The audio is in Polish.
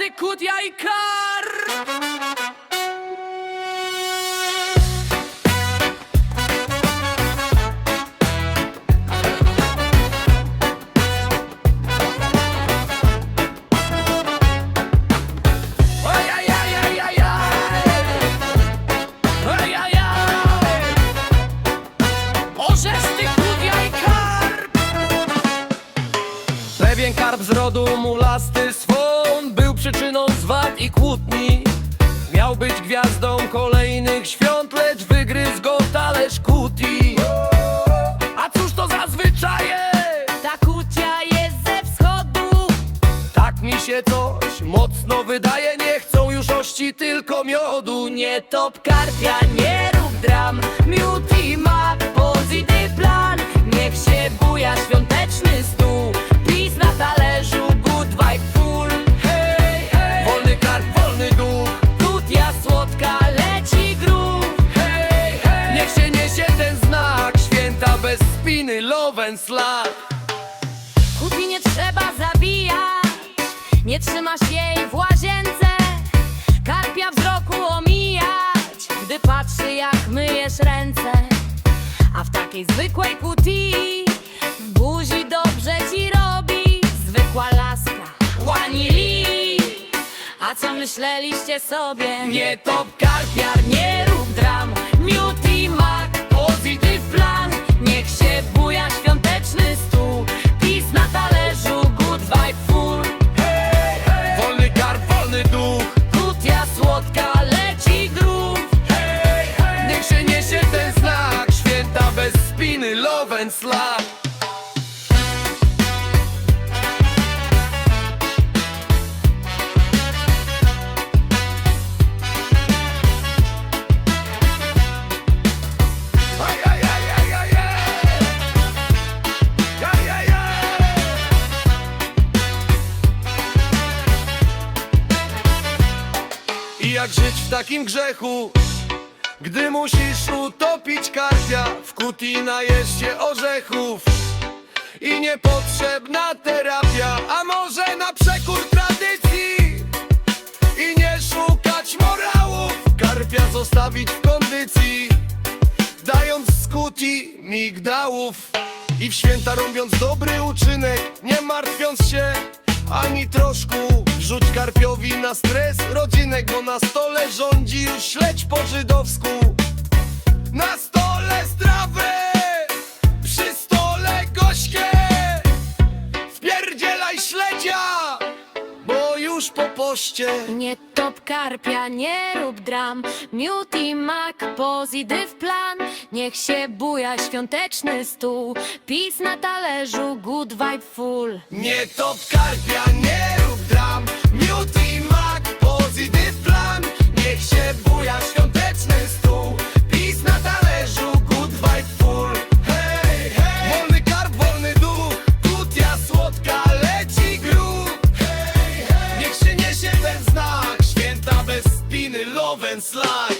Orzeszty, kudia i kar Ojajajajaj. Orzeszty, kudia i karp Pewien karp z rodu mulasty przyczyną zwad i kłótni. Miał być gwiazdą kolejnych świąt Lecz wygryzł go talerz kuti. A cóż to za zwyczaje? Ta kucia jest ze wschodu. Tak mi się coś mocno wydaje. Nie chcą już ości, tylko miodu. Nie top karpia, nie rób dram. Miód i mak, spiny, love and slap. Kupi nie trzeba zabijać Nie trzymasz jej w łazience. Karpia wzroku omijać. Gdy patrzy jak myjesz ręce. A w takiej zwykłej kuti W buzi dobrze ci robi. Zwykła laska Łanili A co myśleliście sobie? Nie top karpiar, Nie rób dram. Miód I jak żyć w takim grzechu Gdy musisz utopić karpia W kuti najeść się orzechów. I niepotrzebna terapia A może na przekór tradycji. I nie szukać morałów Karpia zostawić w kondycji. Dając skuti migdałów. I w święta robiąc dobry uczynek Nie martwiąc się ani troszku Rzuć karpiowi na stres. Rodzinek Bo na stole rządzi już śledź po żydowsku. Na stole strawę już po poście. Nie top karpia, nie rób dram. Miód i mak, pozytyw plan. Niech się buja świąteczny stół. Pis na talerzu, good vibe full. Nie top karpia, nie rób dram. Miód i mak, slide